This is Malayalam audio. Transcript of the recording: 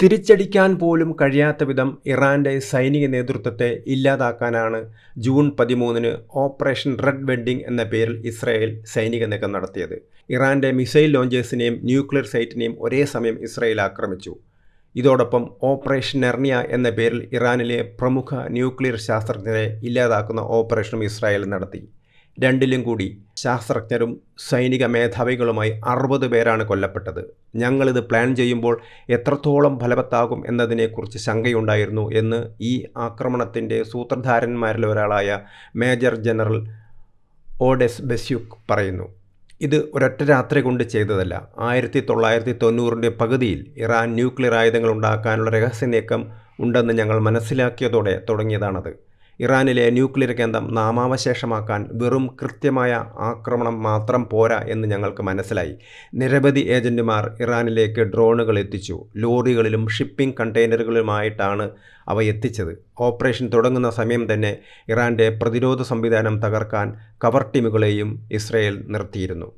തിരിച്ചടിക്കാൻ പോലും കഴിയാത്ത വിധം ഇറാന്റെ സൈനിക നേതൃത്വത്തെ ഇല്ലാതാക്കാനാണ് ജൂൺ പതിമൂന്നിന് ഓപ്പറേഷൻ റെഡ് വെഡിങ് എന്ന പേരിൽ ഇസ്രായേൽ സൈനിക നീക്കം നടത്തിയത്. ഇറാന്റെ മിസൈൽ ലോഞ്ചേഴ്സിനെയും ന്യൂക്ലിയർ സൈറ്റിനെയും ഒരേ സമയം ഇസ്രായേൽ ആക്രമിച്ചു. ഇതോടൊപ്പം ഓപ്പറേഷൻ നെർണിയ എന്ന പേരിൽ ഇറാനിലെ പ്രമുഖ ന്യൂക്ലിയർ ശാസ്ത്രജ്ഞരെ ഇല്ലാതാക്കുന്ന ഓപ്പറേഷനും ഇസ്രായേൽ നടത്തി. രണ്ടിലും കൂടി ശാസ്ത്രജ്ഞരും സൈനിക മേധാവികളുമായി അറുപത് പേരാണ് കൊല്ലപ്പെട്ടത്. ഞങ്ങളിത് പ്ലാൻ ചെയ്യുമ്പോൾ എത്രത്തോളം ഫലവത്താകും എന്നതിനെക്കുറിച്ച് ശങ്കയുണ്ടായിരുന്നു എന്ന് ഈ ആക്രമണത്തിന്റെ സൂത്രധാരന്മാരിൽ ഒരാളായ മേജർ ജനറൽ ഓഡെസ് ബെസ്യുക്ക് പറയുന്നു. ഇത് ഒരൊറ്റ രാത്രി കൊണ്ട് ചെയ്തതല്ല. ആയിരത്തി തൊള്ളായിരത്തി തൊണ്ണൂറിന്റെ പകുതിയിൽ ഇറാൻ ന്യൂക്ലിയർ ആയുധങ്ങൾ ഉണ്ടാക്കാനുള്ള രഹസ്യ നീക്കം ഉണ്ടെന്ന് ഞങ്ങൾ മനസ്സിലാക്കിയതോടെ തുടങ്ങിയതാണത്. ഇറാനിലെ ന്യൂക്ലിയർ കേന്ദ്രം നാമാവശേഷമാക്കാൻ വെറും കൃത്യമായ ആക്രമണം മാത്രം പോരാ എന്ന് ഞങ്ങൾക്ക് മനസ്സിലായി. നിരവധി ഏജന്റുമാർ ഇറാനിലേക്ക് ഡ്രോണുകൾ എത്തിച്ചു. ലോറികളിലും ഷിപ്പിംഗ് കണ്ടെയ്നറുകളിലുമായിട്ടാണ് അവ എത്തിച്ചത്. ഓപ്പറേഷൻ തുടങ്ങുന്ന സമയം തന്നെ ഇറാന്റെ പ്രതിരോധ സംവിധാനം തകർക്കാൻ കവർ ടീമുകളെയും ഇസ്രയേൽ നിർത്തിയിരുന്നു.